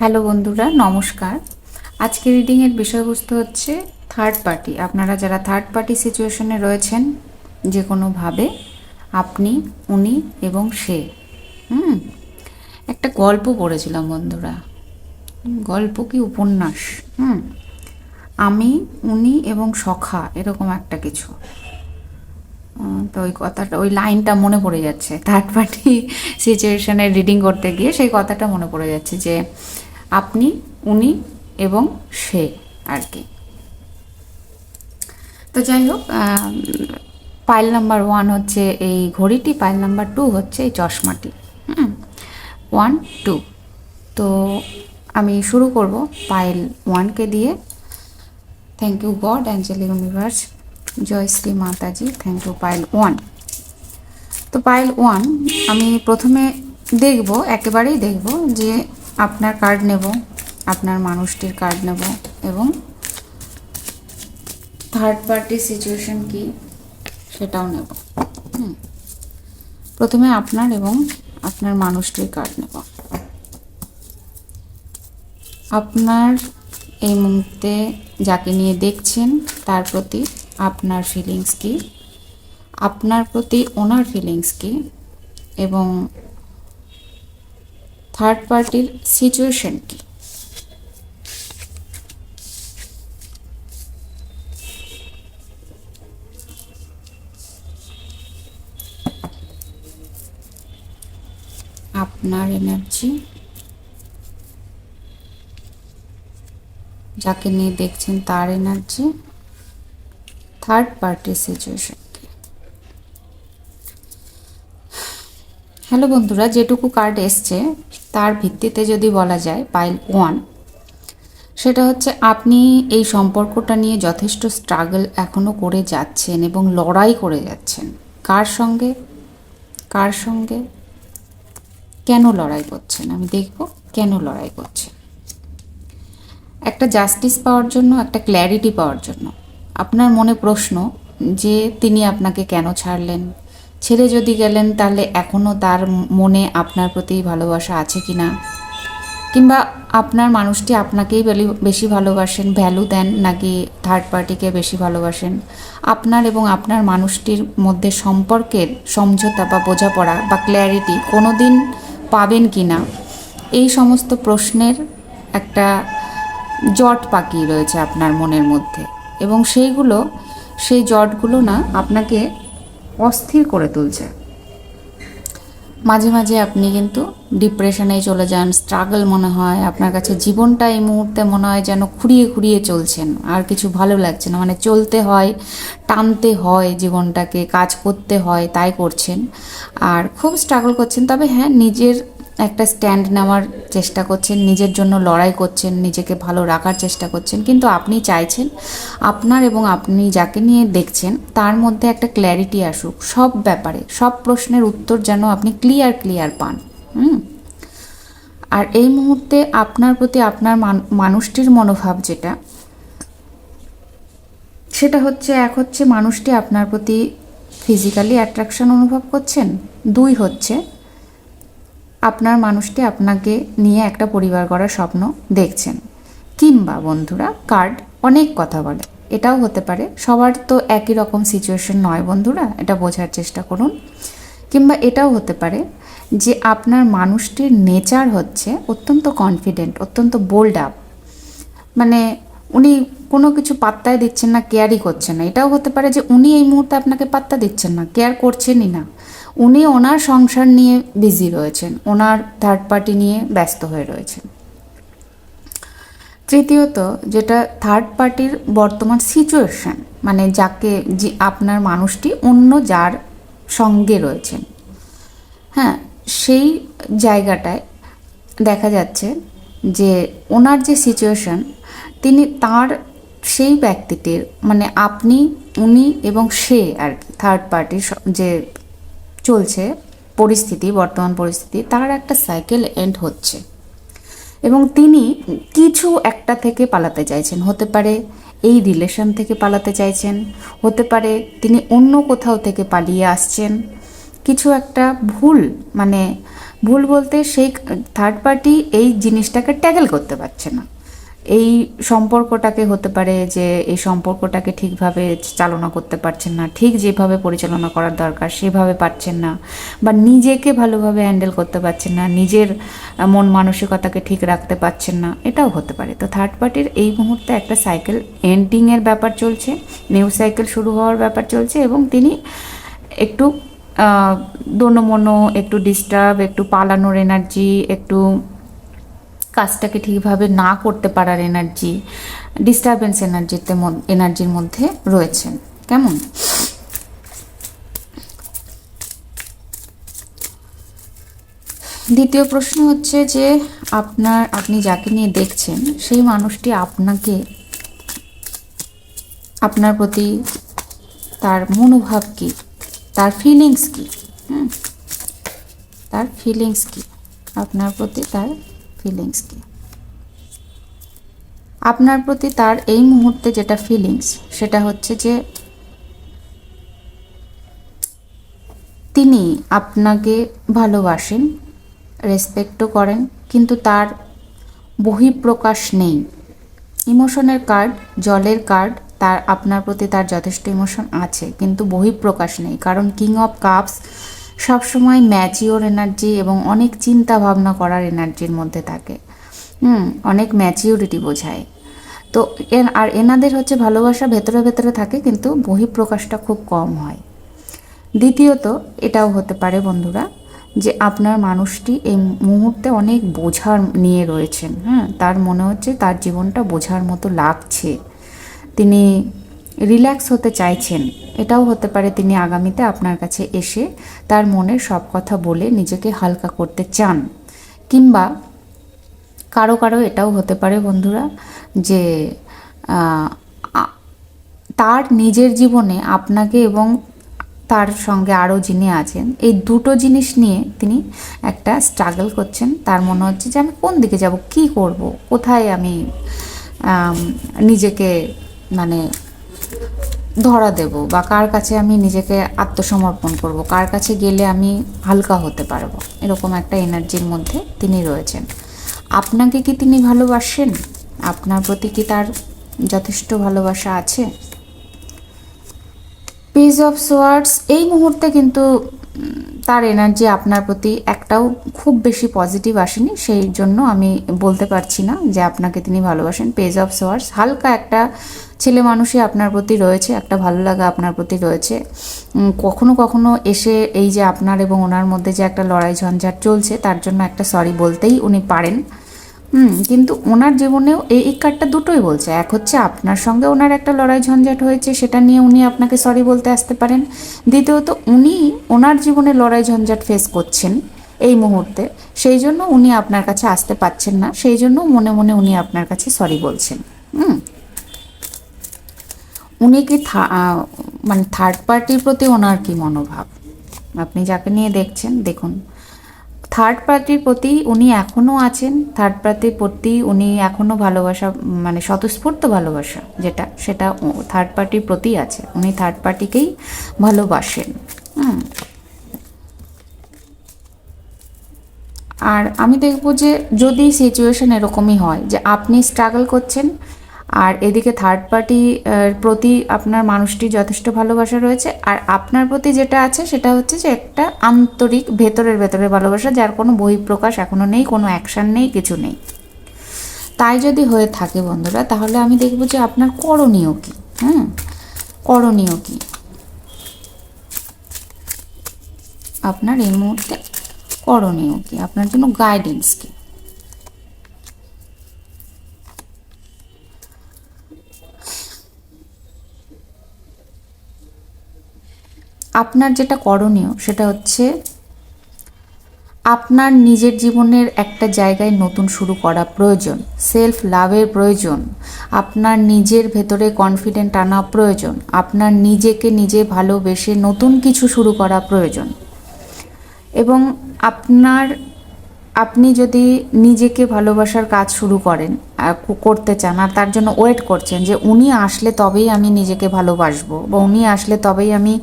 Hello বন্ধুরা, নমস্কার। আজকে রিডিংয়ের বিষয়বস্তু হচ্ছে থার্ড পার্টি আপনারা যারা থার্ড পার্টি সিচুয়েশনে রয়েছেন যে কোনোভাবে আপনি, উনি এবং সে। হুম? একটা গল্প পড়েছিলাম বন্ধুরা। গল্প কি উপন্যাস? হুম? আমি, উনি এবং সখা, এরকম একটা কিছু। তো ওই কথাটা, ওই লাইনটা মনে পড়ে যাচ্ছে। থার্ড পার্টি সিচুয়েশনে রিডিং করতে গিয়ে সেই কথাটা মনে পড়ে যাচ্ছে যে আপনি, উনি এবং সে আর কি। তো যাই হোক পাইল নাম্বার ওয়ান হচ্ছে এই ঘড়িটি, পাইল নাম্বার টু হচ্ছে এই চশমাটি, হুম? One, two. তো আমি শুরু করব পাইল ওয়ানকে দিয়ে। Thank you God angel universe Jai Shri Mataji thank you pile one. তো পাইল ওয়ান, আমি প্রথমে দেখব, একেবারেই দেখব যে আপনার কার্ড নেব, আপনার মানুষটির কার্ড নেব এবং থার্ড পার্টি সিচুয়েশন কি সেটাও নেব। হুম। প্রথমে আপনার এবং আপনার মানুষটির কার্ড নেব। আপনার এই মুহূর্তে যাকে নিয়ে দেখছেন, তার প্রতি আপনার ফিলিংস কি? আপনার প্রতি ওনার ফিলিংস কি? এবং থার্ড পার্টির সিচুয়েশন কি? আপনার এনার্জি যাকে নিয়ে দেখছেন তার energy third party situation hello বন্ধুরা, যেটুকু কার্ড এসছে তার ভিত্তিতে যদি বলা যায় পাইল ওয়ান সেটা হচ্ছে আপনি এই সম্পর্কটা নিয়ে যথেষ্ট স্ট্রাগল এখনও করে যাচ্ছেন এবং লড়াই করে যাচ্ছেন। কার সঙ্গে? কার সঙ্গে? কেন লড়াই করছেন? আমি দেখব কেন লড়াই করছেন। একটা জাস্টিস পাওয়ার জন্য, একটা ক্ল্যারিটি পাওয়ার জন্য। আপনার মনে প্রশ্ন যে তিনি আপনাকে কেন ছাড়লেন? ছেড়ে যদি গেলেন, তাহলে এখনও তার মনে আপনার প্রতি ভালোবাসা আছে কি না কিংবা আপনার মানুষটি আপনাকেই বেশি ভালোবাসেন ভ্যালু দেন নাকি থার্ড পার্টিকে বেশি ভালোবাসেন? আপনার এবং আপনার মানুষটির মধ্যে সম্পর্কের সমঝোতা বা বোঝাপড়া বা ক্ল্যারিটি কোনো দিন পাবেন কি না এই সমস্ত প্রশ্নের একটা জট পাকিয়ে রয়েছে আপনার মনের মধ্যে। এবং সেইগুলো, সেই জটগুলো না, আপনাকে অস্থির করে তুলছে। মাঝে মাঝে আপনি কিন্তু ডিপ্রেশনেই চলে যান স্ট্রাগল মনে হয়, আপনার কাছে জীবনটা এই মুহূর্তে মনে হয় যেন খুঁড়িয়ে খুঁড়িয়ে চলছেন আর কিছু ভালো লাগছে না। মানে চলতে হয়, টানতে হয় জীবনটাকে, কাজ করতে হয়, তাই করছেন। আর খুব স্ট্রাগল করছেন, তবে হ্যাঁ নিজের একটা স্ট্যান্ড নেওয়ার চেষ্টা করছেন, নিজের জন্য লড়াই করছেন, নিজেকে ভালো রাখার চেষ্টা করছেন। কিন্তু আপনি চাইছেন, আপনার এবং আপনি যাকে নিয়ে দেখছেন, তার মধ্যে একটা ক্ল্যারিটি আসুক। সব ব্যাপারে, সব প্রশ্নের উত্তর যেন আপনি ক্লিয়ার ক্লিয়ার পান। হুম? আর এই মুহূর্তে আপনার প্রতি আপনার মান- মানুষটির মনোভাব যেটা, সেটা হচ্ছে, এক হচ্ছে মানুষটি আপনার প্রতি ফিজিক্যালি অ্যাট্রাকশন অনুভব করছেন, দুই হচ্ছে আপনার মানুষটি আপনাকে নিয়ে একটা পরিবার গড়ার স্বপ্ন দেখছেন। কিংবা বন্ধুরা, কার্ড অনেক কথা বলে। এটাও হতে পারে, সবার তো একই রকম সিচুয়েশন নয় বন্ধুরা, এটা বোঝার চেষ্টা করুন। কিংবা এটাও হতে পারে যে আপনার মানুষটির নেচার হচ্ছে অত্যন্ত কনফিডেন্ট অত্যন্ত বোল্ড আপ মানে উনি কোনো কিছু পাত্তাই দিচ্ছেন না কেয়ারই করছেন না। এটাও হতে পারে যে উনি এই মুহূর্তে আপনাকে পাত্তা দিচ্ছেন না কেয়ার করছেনই না। উনি ওনার সংসার নিয়ে বিজি রয়েছেন, ওনার থার্ড পার্টি নিয়ে ব্যস্ত হয়ে রয়েছেন। তৃতীয়ত, যেটা থার্ড পার্টির বর্তমান সিচুয়েশন মানে যাকে যে আপনার মানুষটি অন্য যার সঙ্গে রয়েছেন। হ্যাঁ সেই জায়গাটায় দেখা যাচ্ছে যে ওনার যে সিচুয়েশন তিনি তার সেই ব্যক্তিটির মানে আপনি, উনি এবং সে আর কি থার্ড পার্টির যে চলছে পরিস্থিতি, বর্তমান পরিস্থিতি, তার একটা সাইকেল এন্ড হচ্ছে। এবং তিনি কিছু একটা থেকে পালাতে চাইছেন। হতে পারে এই রিলেশন থেকে পালাতে চাইছেন, হতে পারে তিনি অন্য কোথাও থেকে পালিয়ে আসছেন। কিছু একটা ভুল মানে ভুল বলতে সেই থার্ড পার্টি এই জিনিসটাকে ট্যাগেল করতে পারছে না। এই সম্পর্কটাকে হতে পারে যে এই সম্পর্কটাকে ঠিকভাবে চালনা করতে পারছেন না, ঠিক যেভাবে পরিচালনা করার দরকার সেভাবে পারছেন না বা নিজেকে ভালোভাবে হ্যান্ডেল করতে পারছেন না, নিজের মন মানসিকতাকে ঠিক রাখতে পারছেন না, এটাও হতে পারে। তো থার্ড পার্টির এই মুহূর্তে একটা সাইকেল এন্ডিংয়ের ব্যাপার চলছে নিউ সাইকেল শুরু হওয়ার ব্যাপার চলছে এবং তিনি একটু দোনমনো, একটু ডিস্টার্ব একটু পালানোর এনার্জি একটু কাজটাকে ঠিকভাবে না করতে পারার এনার্জি ডিস্টারবেন্স এনার্জিতে এনার্জির মধ্যে রয়েছেন। কেমন? দ্বিতীয় প্রশ্ন হচ্ছে যে, আপনার, আপনি যাকে নিয়ে দেখছেন, সেই মানুষটি আপনাকে, আপনার প্রতি তার মনোভাব কি? তার ফিলিংস কি? তার ফিলিংস কি? আপনার প্রতি তার ফিলিংস কি? আপনার প্রতি তার এই মুহূর্তে যেটা ফিলিংস সেটা হচ্ছে যে তিনি আপনাকে ভালোবাসেন রেসপেক্টও করেন, কিন্তু তার বহিঃপ্রকাশ নেই। ইমোশনের কার্ড জলের কার্ড তার, আপনার প্রতি তার যথেষ্ট ইমোশন আছে, কিন্তু বহিঃপ্রকাশ নেই, কারণ কিং অফ কাপস সবসময় ম্যাচিওর এনার্জি এবং অনেক চিন্তা ভাবনা করার এনার্জির মধ্যে থাকে। হুম, অনেক ম্যাচিওরিটি বোঝায়। তো এন আর এনাদের হচ্ছে ভালোবাসা ভেতরে ভেতরে থাকে কিন্তু বহিঃপ্রকাশটা খুব কম হয়। দ্বিতীয়ত, এটাও হতে পারে বন্ধুরা, যে আপনার মানুষটি এই মুহূর্তে অনেক বোঝার নিয়ে রয়েছেন। হ্যাঁ তার মনে হচ্ছে তার জীবনটা বোঝার মতো লাগছে। তিনি রিল্যাক্স হতে চাইছেন। এটাও হতে পারে তিনি আগামীতে আপনার কাছে এসে তার মনের সব কথা বলে নিজেকে হালকা করতে চান। কিংবা কারও কারও এটাও হতে পারে বন্ধুরা যে তার নিজের জীবনে আপনাকে এবং তার সঙ্গে আরও যিনি আছেন, এই দুটো জিনিস নিয়ে তিনি একটা স্ট্রাগল করছেন। তার মনে হচ্ছে যে আমি কোন দিকে যাব, কি করব, কোথায় আমি, নিজেকে মানে ধরা দেব বা কার কাছে আমি নিজেকে আত্মসমর্পণ করব, কার কাছে গেলে আমি হালকা হতে পারব, এরকম একটা এনার্জির মধ্যে তিনি রয়েছেন। আপনাকে কি তিনি ভালোবাসেন? আপনার প্রতি কি তার যথেষ্ট ভালোবাসা আছে? পেজ অফ সোয়ার্ডস এই মুহূর্তে কিন্তু তার এনার্জি আপনার প্রতি একটাও খুব বেশি পজিটিভ আসেনি, সেই জন্য আমি বলতে পারছি না যে আপনাকে তিনি ভালোবাসেন। পেজ অফ সোয়ার্স হালকা একটা ছেলে মানুষই আপনার প্রতি রয়েছে, একটা ভালো লাগা আপনার প্রতি রয়েছে। কখনো কখনো এসে এই যে আপনার এবং ওনার মধ্যে যে একটা লড়াই ঝঞ্ঝাট চলছে, তার জন্য একটা সরি বলতেই উনি পারেন। হুম, কিন্তু ওনার জীবনেও এই এই কার্ডটা দুটোই বলছে। এক হচ্ছে আপনার সঙ্গে ওনার একটা লড়াই ঝঞ্ঝাট হয়েছে, সেটা নিয়ে উনি আপনাকে সরি বলতে আসতে পারেন। দ্বিতীয়ত, উনি ওনার জীবনে লড়াই ঝঞ্ঝাট ফেস করছেন এই মুহূর্তে। সেই জন্য উনি আপনার কাছে আসতে পাচ্ছেন না, সেই জন্য মনে মনে উনি আপনার কাছে সরি বলছেন। হুম। উনি কি মানে থার্ড পার্টির প্রতি ওনার কি মনোভাব? আপনি যাকে নিয়ে দেখছেন, দেখুন। থার্ড পার্টির প্রতি উনি এখনও আছেন থার্ড পার্টির প্রতি উনি এখনও ভালোবাসা মানে স্বতঃস্ফূর্ত ভালোবাসা, যেটা, সেটা থার্ড পার্টির প্রতি আছে। উনি থার্ড পার্টিকেই ভালোবাসেন। আর আমি দেখব যে যদি সিচুয়েশন এরকমই হয়, যে আপনি স্ট্রাগল করছেন আর এদিকে থার্ড পার্টি প্রতি আপনার মানুষটি যথেষ্ট ভালোবাসা রয়েছে। আর আপনার প্রতি যেটা আছে সেটা হচ্ছে যে একটা আন্তরিক ভেতরের ভেতরে ভালোবাসা, যার কোনো বহিঃপ্রকাশ এখনও নেই, কোনো অ্যাকশান নেই, কিছু নেই। তাই যদি হয়ে থাকে বন্ধুরা, তাহলে আমি দেখব যে আপনার করণীয় কী হ্যাঁ? করণীয় কী? আপনার এই মুহূর্তে করণীয় কী? আপনার জন্য গাইডেন্স কী? আপনার যেটা করণীয় সেটা হচ্ছে আপনার নিজের জীবনের একটা জায়গায় নতুন শুরু করা প্রয়োজন সেলফ লাভের প্রয়োজন, আপনার নিজের ভেতরে কনফিডেন্ট আনা প্রয়োজন, আপনার নিজেকে নিজে ভালোবেসে নতুন কিছু শুরু করা প্রয়োজন এবং আপনার আপনি যদি নিজেকে ভালোবাসার কাজ শুরু করেন করতে চান, আর তার জন্য ওয়েট করছেন যে উনি আসলে তবেই আমি নিজেকে ভালোবাসবো বা উনি আসলে তবেই আমি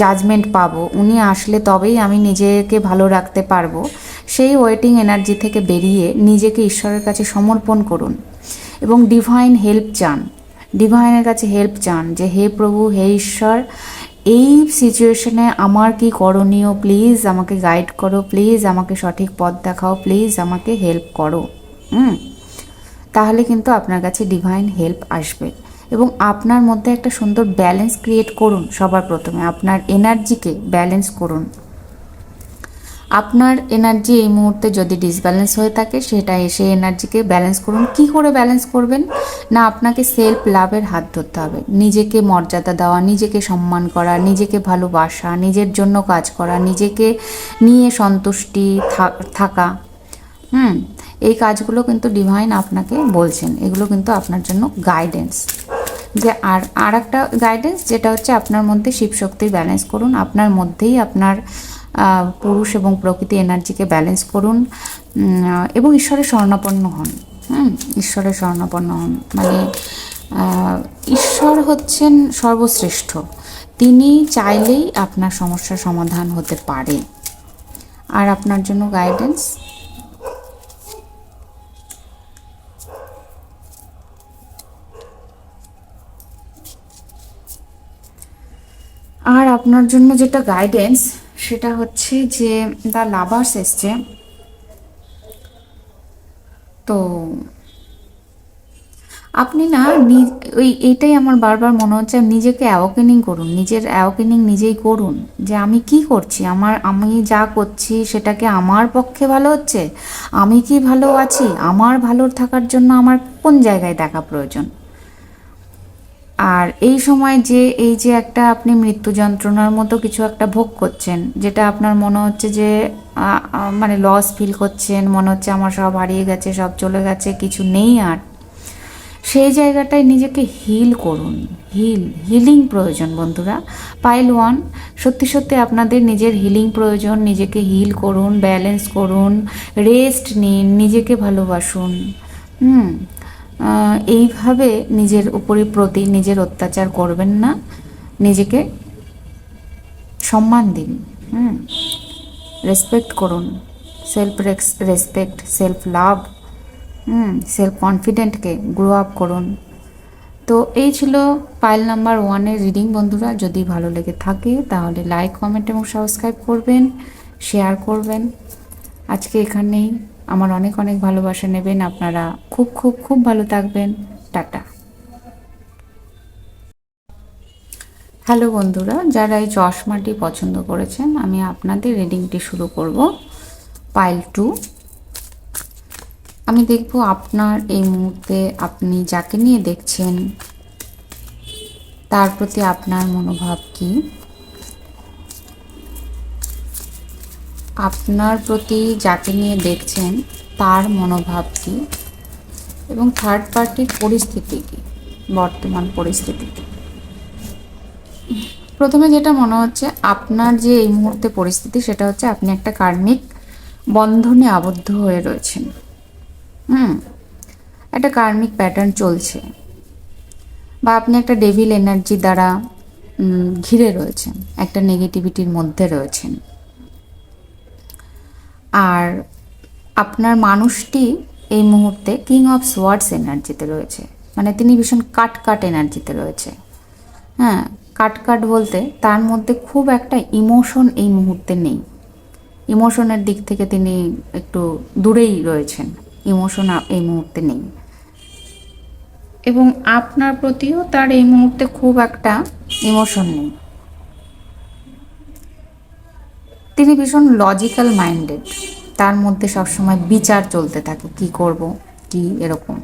জাজমেন্ট পাবো, উনি আসলে তবেই আমি নিজেকে ভালো রাখতে পারব, সেই ওয়েটিং এনার্জি থেকে বেরিয়ে নিজেকে ঈশ্বরের কাছে সমর্পণ করুন এবং ডিভাইন হেল্প চান। ডিভাইনের কাছে হেল্প চান যে, হে প্রভু, হে ঈশ্বর এই সিচুয়েশনে আমার কি করণীয়? প্লিজ আমাকে গাইড করো প্লিজ আমাকে সঠিক পথ দেখাও প্লিজ আমাকে হেল্প করো। হুম? তাহলে কিন্তু আপনার কাছে ডিভাইন হেল্প আসবে। এবং আপনার মধ্যে একটা সুন্দর ব্যালেন্স ক্রিয়েট করুন সবার প্রথমে। আপনার এনার্জিকে ব্যালেন্স করুন। আপনার এনার্জি এই মুহূর্তে যদি ডিসব্যালেন্স হয়ে থাকে, সেটা এসে এনার্জিকে ব্যালেন্স করুন। কি করে ব্যালেন্স করবেন? না, আপনাকে সেলফ লাভের হাত ধরতে হবে। নিজেকে মর্যাদা দেওয়া, নিজেকে সম্মান করা, নিজেকে ভালোবাসা, নিজের জন্য কাজ করা, নিজেকে নিয়ে সন্তুষ্টি থাকা। হুম, এই কাজগুলো কিন্তু ডিভাইন আপনাকে বলছেন। এগুলো কিন্তু আপনার জন্য গাইডেন্স যে, আর আর একটা গাইডেন্স যেটা হচ্ছে আপনার মধ্যে শিবশক্তির ব্যালেন্স করুন। আপনার মধ্যেই আপনার পুরুষ এবং প্রকৃতি এনার্জিকে ব্যালেন্স করুন এবং ঈশ্বরের স্বর্ণাপন্ন হন। হুম, ঈশ্বরের স্বর্ণাপন্ন হন। মানে ঈশ্বর হচ্ছেন সর্বশ্রেষ্ঠ। তিনি চাইলেই আপনার সমস্যার সমাধান হতে পারে। আর আপনার জন্য গাইডেন্স আর আপনার জন্য যেটা গাইডেন্স সেটা হচ্ছে যে দ্য লাভার্স এসছে। তো আপনি না ওই এটাই আমার বারবার মনে হচ্ছে, নিজেকে অ্যাওকেনিং করুন, নিজের অ্যাওকেনিং নিজেই করুন, যে আমি কি করছি, আমার, আমি যা করছি সেটাকে আমার পক্ষে ভালো হচ্ছে? আমি কি ভালো আছি? আমার ভালো থাকার জন্য আমার কোন জায়গায় দেখা প্রয়োজন? আর এই সময় যে, এই যে একটা আপনি মৃত্যু যন্ত্রণার মতো কিছু একটা ভোগ করছেন, যেটা আপনার মনে হচ্ছে যে মানে লস ফিল করছেন, মনে হচ্ছে আমার সব হারিয়ে গেছে, সব চলে গেছে, কিছু নেই আর, সেই জায়গাটায় নিজেকে হিল করুন। হিল হিলিং প্রয়োজন বন্ধুরা। পাইল ওয়ান সত্যি সত্যি আপনাদের নিজের হিলিং প্রয়োজন, নিজেকে হিল করুন ব্যালেন্স করুন রেস্ট নিন, নিজেকে ভালোবাসুন। হুম এইভাবে নিজের উপরে প্রতি নিজের অত্যাচার করবেন না। নিজেকে সম্মান দিন, হুম? রেসপেক্ট করুন। সেলফ রেসপেক্ট সেলফ লাভ হুম? সেলফ কনফিডেন্টকে গ্রো আপ করুন। তো এই ছিল পাইল নাম্বার ওয়ানের রিডিং বন্ধুরা। যদি ভালো লেগে থাকে তাহলে লাইক কমেন্ট এবং সাবস্ক্রাইব করবেন শেয়ার করবেন। আজকে এখানেই। আমার অনেক অনেক ভালোবাসা নেবেন। আপনারা খুব খুব খুব ভালো থাকবেন। টাটা। হ্যালো বন্ধুরা, যারা এই চশমাটি পছন্দ করেছেন, আমি আপনাদের রিডিংটি শুরু করব। Pile two. আমি দেখব আপনার এই মুহূর্তে আপনি যাকে নিয়ে দেখছেন, তার প্রতি আপনার মনোভাব কি? আপনার প্রতি যাকে নিয়ে দেখছেন, তার মনোভাব কী? এবং থার্ড পার্টির পরিস্থিতি কি? বর্তমান পরিস্থিতি প্রথমে যেটা মনে হচ্ছে, আপনার যে এই মুহূর্তে পরিস্থিতি, সেটা হচ্ছে আপনি একটা কার্মিক বন্ধনে আবদ্ধ হয়ে রয়েছেন। হুম? একটা কার্মিক প্যাটার্ন চলছে। বা আপনি একটা ডেভিল এনার্জি দ্বারা ঘিরে রয়েছেন, একটা নেগেটিভিটির মধ্যে রয়েছেন। আর আপনার মানুষটি এই মুহূর্তে কিং অফ সোয়ার্ডস এনার্জিতে রয়েছে। মানে তিনি ভীষণ কাট কাট এনার্জিতে রয়েছে। হ্যাঁ কাট কাট বলতে তার মধ্যে খুব একটা ইমোশন এই মুহূর্তে নেই। ইমোশনের দিক থেকে তিনি একটু দূরেই রয়েছেন। ইমোশন এই মুহূর্তে নেই। এবং আপনার প্রতিও তার এই মুহূর্তে খুব একটা ইমোশন নেই। তিনি ভীষণ লজিক্যাল মাইন্ডেড তার মধ্যে সবসময় বিচার চলতে থাকে, কি করব, কি এরকম।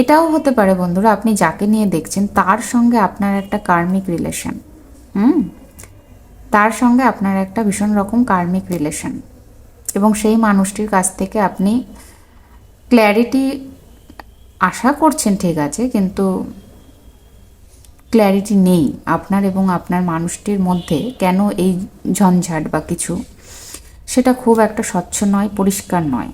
এটাও হতে পারে বন্ধুরা, আপনি যাকে নিয়ে দেখছেন, তার সঙ্গে আপনার একটা কার্মিক রিলেশন হুম? তার সঙ্গে আপনার একটা ভীষণ রকম কার্মিক রিলেশন এবং সেই মানুষটির কাছ থেকে আপনি ক্ল্যারিটি আশা করছেন, ঠিক আছে, কিন্তু ক্ল্যারিটি নেই আপনার এবং আপনার মানুষটির মধ্যে কেন এই ঝঞ্ঝাট বা কিছু? সেটা খুব একটা স্বচ্ছ নয়, পরিষ্কার নয়।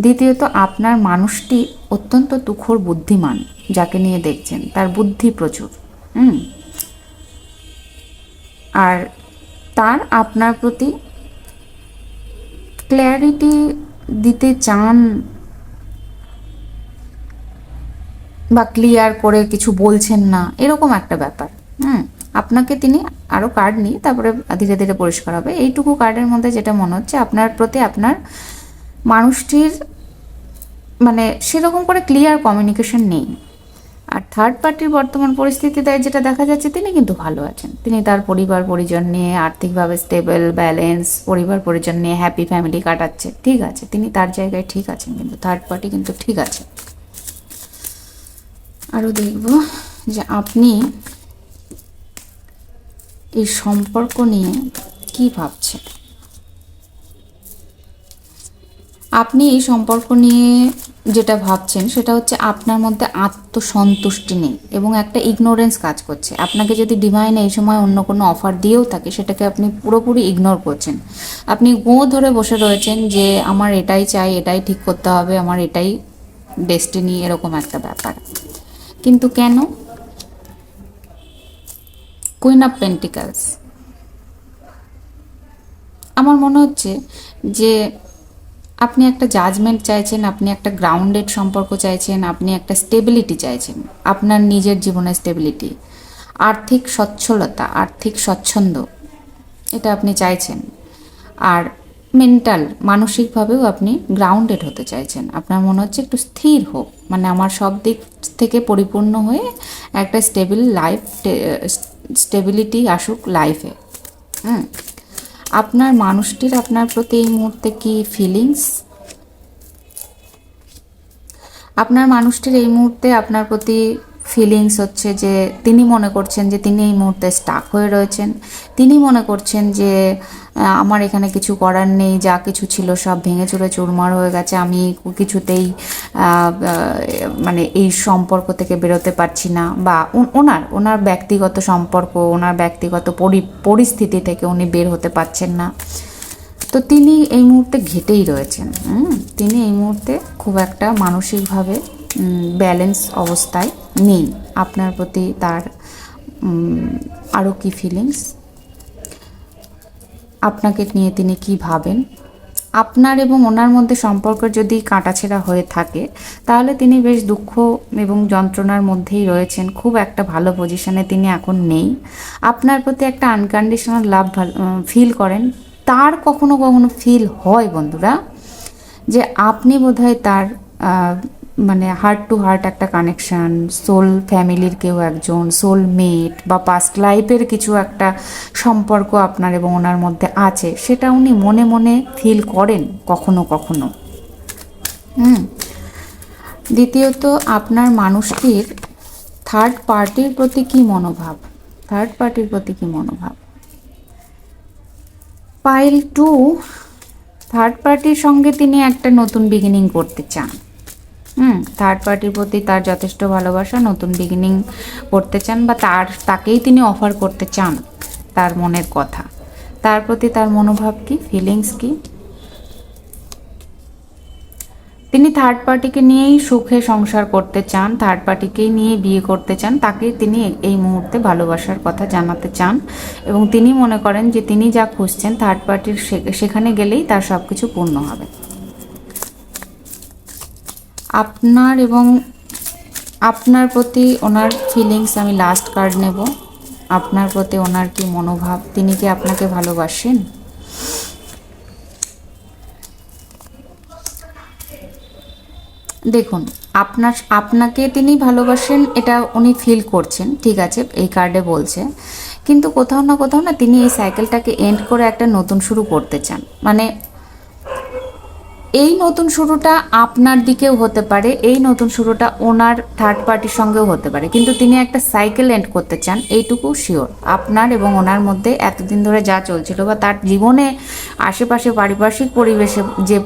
দ্বিতীয়ত, আপনার মানুষটি অত্যন্ত তুখোর বুদ্ধিমান, যাকে নিয়ে দেখছেন। তার বুদ্ধি প্রচুর, হুম? আর তার আপনার প্রতি ক্ল্যারিটি দিতে চান বা ক্লিয়ার করে কিছু বলছেন না, এরকম একটা ব্যাপার। হুম, আপনাকে তিনি আরও কার্ড নিয়ে তারপরে ধীরে ধীরে পরিষ্কার হবে। এইটুকু কার্ডের মধ্যে যেটা মনে হচ্ছে, আপনার প্রতি আপনার মানুষটির মানে সেরকম করে ক্লিয়ার কমিউনিকেশন নেই। আর থার্ড পার্টির বর্তমান পরিস্থিতিতে যেটা দেখা যাচ্ছে, তিনি কিন্তু ভালো আছেন। তিনি তার পরিবার, পরিজন নিয়ে আর্থিকভাবে স্টেবল ব্যালেন্স পরিবার, পরিজন নিয়ে হ্যাপি ফ্যামিলি কাটাচ্ছে। ঠিক আছে, তিনি তার জায়গায় ঠিক আছেন, কিন্তু থার্ড পার্টি কিন্তু ঠিক আছে। আরও দেখব যে আপনি এই সম্পর্ক নিয়ে কি ভাবছেন? আপনি এই সম্পর্ক নিয়ে যেটা ভাবছেন, সেটা হচ্ছে আপনার মধ্যে আত্মসন্তুষ্টি নেই এবং একটা ইগনোরেন্স কাজ করছে। আপনাকে যদি ডিভাইন এই সময় অন্য কোনো অফার দিয়েও থাকে, সেটাকে আপনি পুরোপুরি ইগনোর করছেন। আপনি গো ধরে বসে রয়েছেন যে আমার এটাই চাই, এটাই ঠিক করতে হবে, আমার এটাই ডেস্টিনি এরকম একটা ব্যাপার। কিন্তু কেন? কুইন অফ পেন্টিকালস আমার মনে হচ্ছে যে আপনি একটা জাজমেন্ট চাইছেন, আপনি একটা গ্রাউন্ডেড সম্পর্ক চাইছেন, আপনি একটা স্টেবিলিটি চাইছেন, আপনার নিজের জীবনের স্টেবিলিটি আর্থিক সচ্ছলতা আর্থিক স্বচ্ছন্দ, এটা আপনি চাইছেন। আর মেন্টাল মানসিকভাবেও আপনি গ্রাউন্ডেড হতে চাইছেন। আপনার মনে হচ্ছে একটু স্থির হোক। মানে আমার সব দিক থেকে পরিপূর্ণ হয়ে একটা স্টেবিল লাইফ স্টেবিলিটি আসুক লাইফে হুম? আপনার মানুষটির আপনার প্রতি এই মুহূর্তে কি ফিলিংস আপনার মানুষটির এই মুহূর্তে আপনার প্রতি ফিলিংস হচ্ছে যে তিনি মনে করছেন যে তিনি এই মুহূর্তে স্টাক হয়ে রয়েছেন। তিনি মনে করছেন যে আমার এখানে কিছু করার নেই, যা কিছু ছিল সব ভেঙে চুরে চুরমার হয়ে গেছে, আমি কিছুতেই মানে এই সম্পর্ক থেকে বেরোতে পারছি না। বা ওনার ওনার ব্যক্তিগত সম্পর্ক, ওনার ব্যক্তিগত পরিস্থিতি থেকে উনি বের হতে পারছেন না। তো তিনি এই মুহূর্তে ঘেটেই রয়েছেন তিনি এই মুহূর্তে খুব একটা মানসিকভাবে ব্যালেন্স অবস্থায় নেই। আপনার প্রতি তার আরও কি ফিলিংস আপনাকে নিয়ে তিনি কি ভাবেন? আপনার এবং ওনার মধ্যে সম্পর্ক যদি কাটাছেড়া হয়ে থাকে, তাহলে তিনি বেশ দুঃখ এবং যন্ত্রণার মধ্যেই রয়েছেন। খুব একটা ভালো পজিশনে তিনি এখন নেই। আপনার প্রতি একটা আনকন্ডিশনাল লাভ ফিল করেন। তার কখনো কখনো ফিল হয় বন্ধুরা, যে আপনি বোধহয় তার মানে হার্ট টু হার্ট একটা কানেকশান সোল ফ্যামিলির কেউ একজন সোল মেট বা পাস্ট লাইফের কিছু একটা সম্পর্ক আপনার এবং ওনার মধ্যে আছে, সেটা উনি মনে মনে ফিল করেন কখনো কখনো। হুম। দ্বিতীয়ত, আপনার মানুষটির থার্ড পার্টির প্রতি কি মনোভাব? থার্ড পার্টির প্রতি কি মনোভাব? পাইল টু থার্ড পার্টির সঙ্গে তিনি একটা নতুন বিগিনিং করতে চান। হুম থার্ড পার্টির প্রতি তার যথেষ্ট ভালোবাসা, নতুন বিগিনিং করতে চান বা তার, তাকেই তিনি অফার করতে চান, তার মনের কথা। তার প্রতি তার মনোভাব কি ফিলিংস কি? তিনি থার্ড পার্টিকে নিয়েই সুখে সংসার করতে চান থার্ড পার্টিকেই নিয়ে বিয়ে করতে চান তাকে তিনি এই মুহূর্তে ভালোবাসার কথা জানাতে চান। এবং তিনি মনে করেন যে তিনি যা খুঁজছেন থার্ড পার্টির সেখানে গেলেই তার সব কিছু পূর্ণ হবে। আপনার এবং আপনার প্রতি ওনার ফিলিংস আমি লাস্ট কার্ড নেব। আপনার প্রতি ওনার কি মনোভাব? তিনি কি আপনাকে ভালোবাসেন? দেখুন, আপনার, আপনাকে তিনি ভালোবাসেন, এটা উনি ফিল করছেন, ঠিক আছে, এই কার্ডে বলছে। কিন্তু কোথাও না কোথাও না তিনি এই সাইকেলটাকে এন্ড করে একটা নতুন শুরু করতে চান। মানে এই নতুন শুরুটা আপনার দিকেও হতে পারে, এই নতুন শুরুটা ওনার থার্ড পার্টির সঙ্গেও হতে পারে। কিন্তু তিনি একটা সাইকেল এন্ড করতে চান, এইটুকু শিওর আপনার এবং ওনার মধ্যে এতদিন ধরে যা চলছিল বা তার জীবনে আশেপাশে পারিপার্শ্বিক পরিবেশে যে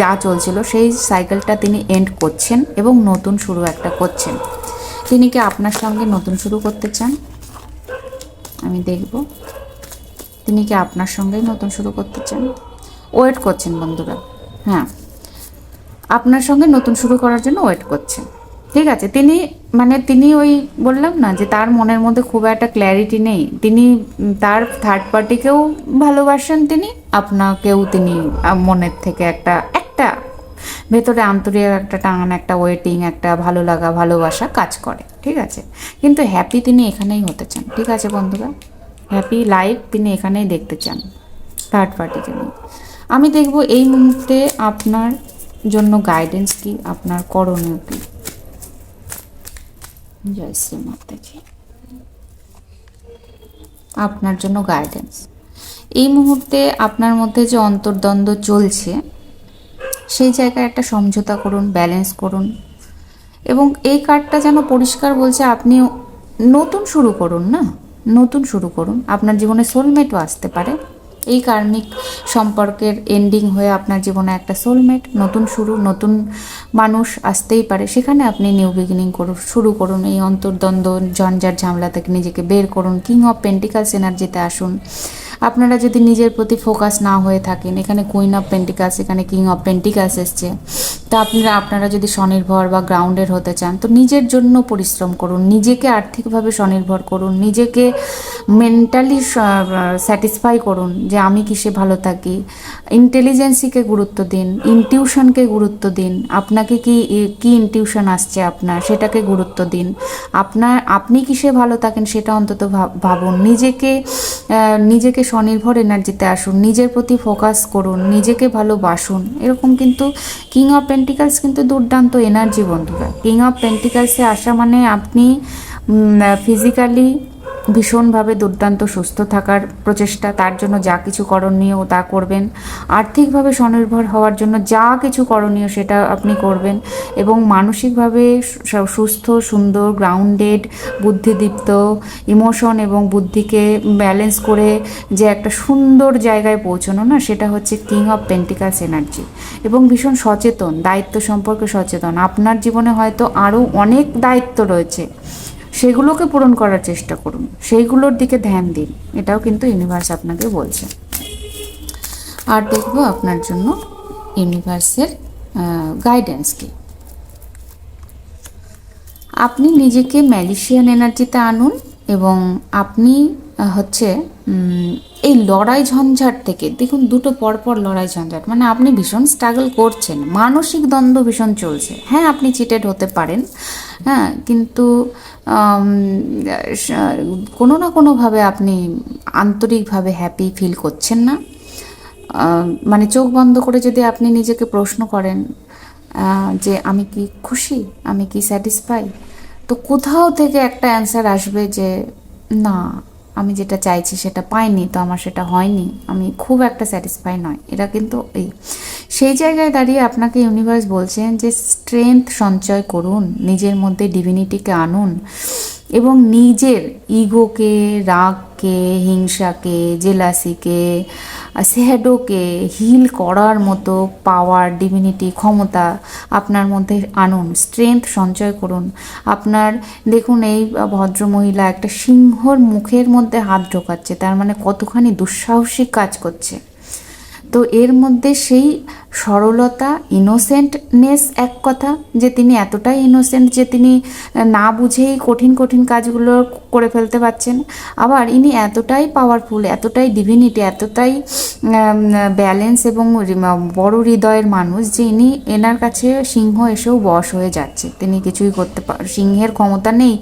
যা চলছিল, সেই সাইকেলটা তিনি এন্ড করছেন এবং নতুন শুরু একটা করছেন। তিনি কি আপনার সঙ্গে নতুন শুরু করতে চান? আমি দেখব। তিনি কি আপনার সঙ্গেই নতুন শুরু করতে চান? ওয়েট করছেন বন্ধুরা। হ্যাঁ। আপনার সঙ্গে নতুন শুরু করার জন্য ওয়েট করছেন ঠিক আছে, তিনি মানে তিনি ওই বললাম না যে তার মনের মধ্যে খুব একটা ক্ল্যারিটি নেই। তিনি তার থার্ড পার্টিকেও ভালোবাসেন তিনি, আপনাকেও তিনি মনের থেকে একটা একটা ভেতরে আন্তরিক একটা টান, একটা ওয়েটিং একটা ভালো লাগা, ভালোবাসা কাজ করে। ঠিক আছে, কিন্তু হ্যাপি তিনি এখানেই হতে চান। ঠিক আছে বন্ধুরা হ্যাপি লাইফ তিনি এখানেই দেখতে চান। থার্ড পার্টিকে নিয়ে। আমি দেখব এই মুহূর্তে আপনার জন্য গাইডেন্স কি, আপনার করণীয় কি। জয় আপনার জন্য গাইডেন্স এই মুহূর্তে আপনার মধ্যে যে অন্তর্দ্বন্দ্ব চলছে, সেই জায়গায় একটা সমঝোতা করুন ব্যালেন্স করুন। এবং এই কার্ডটা যেন পরিষ্কার বলছে, আপনি নতুন শুরু করুন, না? নতুন শুরু করুন। আপনার জীবনে সোলমেটও আসতে পারে। এই কার্মিক সম্পর্কের এন্ডিং হয়ে আপনার জীবনে একটা সোলমেট নতুন শুরু, নতুন মানুষ আসতেই পারে। সেখানে আপনি নিউ বিগিনিং করুন শুরু করুন। এই অন্তর্দ্বন্দ্ব ঝঞ্ঝার ঝামেলা থেকে নিজেকে বের করুন। কিং অফ পেন্টিকালস এনার্জিতে আসুন। আপনারা যদি নিজের প্রতি ফোকাস না হয়ে থাকেন, এখানে কুইন অফ পেন্টিকালস এখানে কিং অফ পেন্টিকালস এসছে। তা আপনারা আপনারা যদি স্বনির্ভর বা গ্রাউন্ডের হতে চান, তো নিজের জন্য পরিশ্রম করুন, নিজেকে আর্থিকভাবে স্বনির্ভর করুন, নিজেকে মেন্টালি স্যাটিসফাই করুন যে আমি কিসে ভালো থাকি। ইন্টেলিজেন্সিকে গুরুত্ব দিন ইনটিউশনকে গুরুত্ব দিন, আপনাকে কি কি ইনটিউশন আসছে আপনার, সেটাকে গুরুত্ব দিন। আপনার, আপনি কিসে ভালো থাকেন সেটা অন্তত ভাব- ভাবুন, নিজেকে নিজেকে স্বনির্ভর এনার্জিতে আসুন, নিজের প্রতি ফোকাস করুন, নিজেকে ভালোবাসুন, এরকম কিন্তু কিং অফ পেন্টিকালস কিন্তু দুর্দান্ত এনার্জি বন্ধুরা। কিং অফ পেন্টিকালসে আসা মানে আপনি ফিজিক্যালি ভীষণভাবে দুর্দান্ত, সুস্থ থাকার প্রচেষ্টা, তার জন্য যা কিছু করণীয় তা করবেন। আর্থিকভাবে স্বনির্ভর হওয়ার জন্য যা কিছু করণীয় সেটা আপনি করবেন এবং মানসিকভাবে সুস্থ, সুন্দর গ্রাউন্ডেড বুদ্ধিদীপ্ত ইমোশন এবং বুদ্ধিকে ব্যালেন্স করে যে একটা সুন্দর জায়গায় পৌঁছানো না, সেটা হচ্ছে কিং অফ পেন্টিকালস এনার্জি এবং ভীষণ সচেতন, দায়িত্ব সম্পর্কে সচেতন। আপনার জীবনে হয়তো আরও অনেক দায়িত্ব রয়েছে। সেগুলোকে পূরণ করার চেষ্টা করুন। সেইগুলোর দিকে ধ্যান দিন। এটাও কিন্তু ইউনিভার্স আপনাকে বলছে। আর দেখব আপনার জন্য ইউনিভার্সের গাইডেন্স কি। আপনি নিজেকে ম্যালিশিয়ান এনার্জিতে আনুন এবং আপনি হচ্ছে এই লড়াই ঝঞ্ঝাট থেকে, দেখুন দুটো পরপর লড়াই ঝঞ্ঝাট মানে আপনি ভীষণ স্ট্রাগল করছেন, মানসিক দ্বন্দ্ব ভীষণ চলছে। হ্যাঁ আপনি চিটেড হতে পারেন হ্যাঁ কিন্তু কোনো না কোনোভাবে আপনি আন্তরিকভাবে হ্যাপি ফিল করছেন না। মানে চোখ বন্ধ করে যদি আপনি নিজেকে প্রশ্ন করেন যে আমি কি খুশি? আমি কি স্যাটিসফাই তো কোথাও থেকে একটা অ্যান্সার আসবে যে, না, আমি যেটা চাইছি সেটা পাইনি, তো আমার সেটা হয়নি। আমি খুব একটা স্যাটিসফাই নয় এরা কিন্তু এই, সেই জায়গায় দাঁড়িয়ে আপনাকে ইউনিভার্স বলছেন যে স্ট্রেংথ সঞ্চয় করুন, নিজের মধ্যে ডিভিনিটিকে আনুন। এবং নিজের ইগোকে, রাগকে, হিংসাকে, জেলাসিকে, স্যাডোকে হিল করার মতো পাওয়ার ডিভিনিটি ক্ষমতা আপনার মধ্যে আনুন স্ট্রেংথ সঞ্চয় করুন। আপনার দেখুন এই ভদ্রমহিলা একটা সিংহর মুখের মধ্যে হাত ঢোকাচ্ছে, তার মানে কতখানি দুঃসাহসিক কাজ করছে। তো এর মধ্যে সেই সরলতা ইনোসেন্টনেস এক কথা, যে তিনি এতটাই ইনোসেন্ট যে তিনি না বুঝেই কঠিন কঠিন কাজগুলো করে ফেলতে পারছেন। আবার ইনি এতটাই পাওয়ারফুল এতটাই ডিভিনিটি এতটাই ব্যালেন্স এবং বড় হৃদয়ের মানুষ যে ইনি এনার কাছে সিংহ এসেও বশ হয়ে যাচ্ছে। তিনি কিছুই করতে পার সিংহের ক্ষমতা নেই।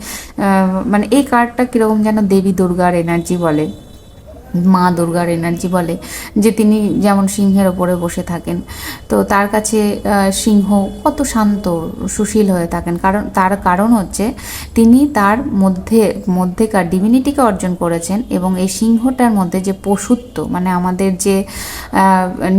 মানে এই কার্ডটা কীরকম যেন দেবী দুর্গার এনার্জি বলে। মা দুর্গার এনার্জি বলে, যে তিনি যেমন সিংহের ওপরে বসে থাকেন। তো তার কাছে সিংহ কত শান্ত, সুশীল হয়ে থাকেন। কারণ, তার কারণ হচ্ছে তিনি তার মধ্যে, মধ্যেকার ডিভিনিটিকে অর্জন করেছেন এবং এই সিংহটার মধ্যে যে পশুত্ব মানে আমাদের যে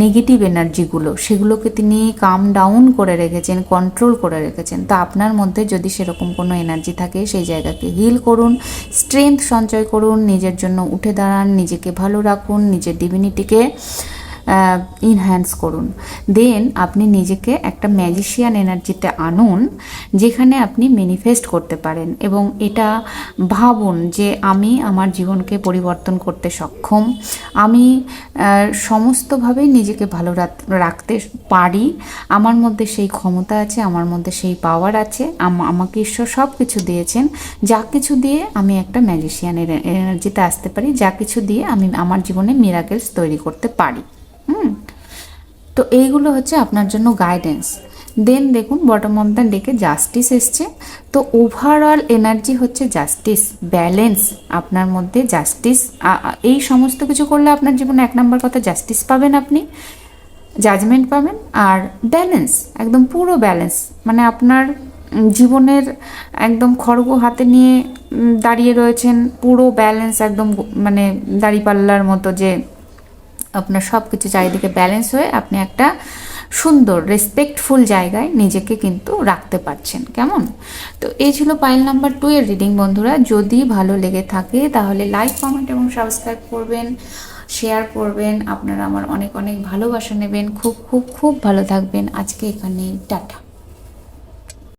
নেগেটিভ এনার্জিগুলো সেগুলোকে তিনি কাম ডাউন করে রেখেছেন কন্ট্রোল করে রেখেছেন। তো আপনার মধ্যে যদি সেরকম কোনো এনার্জি থাকে, সেই জায়গাকে হিল করুন স্ট্রেংথ সঞ্চয় করুন, নিজের জন্য উঠে দাঁড়ান নিজেকে ভালো রাখুন নিজের ডিভিনিটিকে ইনহ্যান্স করুন। দেন আপনি নিজেকে একটা ম্যাজিশিয়ান এনার্জিতে আনুন যেখানে আপনি ম্যানিফেস্ট করতে পারেন এবং এটা ভাবুন যে আমি আমার জীবনকে পরিবর্তন করতে সক্ষম আমি আহ, সমস্তভাবেই নিজেকে ভালো রাখতে পারি আমার মধ্যে সেই ক্ষমতা আছে আমার মধ্যে সেই পাওয়ার আছে আম- আমাকে ঈশ্বর সব কিছু দিয়েছেন যা কিছু দিয়ে আমি একটা ম্যাজিশিয়ানের এনার্জিতে আসতে পারি যা কিছু দিয়ে আমি আমার জীবনে মিরাকেলস তৈরি করতে পারি। হুম। তো এইগুলো হচ্ছে আপনার জন্য গাইডেন্স দেন দেখুন বটম অফ দ্য ডেকে জাস্টিস এসছে। তো ওভারঅল এনার্জি হচ্ছে জাস্টিস ব্যালেন্স আপনার মধ্যে জাস্টিস এই সমস্ত কিছু করলে আপনার জীবনে এক নম্বর কথা জাস্টিস পাবেন আপনি জাজমেন্ট পাবেন আর ব্যালেন্স একদম পুরো ব্যালেন্স মানে আপনার জীবনের একদম খড়গ হাতে নিয়ে দাঁড়িয়ে রয়েছেন, পুরো ব্যালেন্স একদম মানে দাড়িপাল্লার মতো যে আপনার সব কিছু চারিদিকে ব্যালেন্স হয়ে আপনি একটা সুন্দর রেসপেক্টফুল জায়গায় নিজেকে কিন্তু রাখতে পারছেন। কেমন? তো এই ছিল পাইল নাম্বার টু এর রিডিং বন্ধুরা। যদি ভালো লেগে থাকে তাহলে লাইক কমেন্ট এবং সাবস্ক্রাইব করবেন শেয়ার করবেন। আপনারা আমার অনেক অনেক ভালোবাসা নেবেন। খুব খুব খুব ভালো থাকবেন। আজকে এখানে টাটা।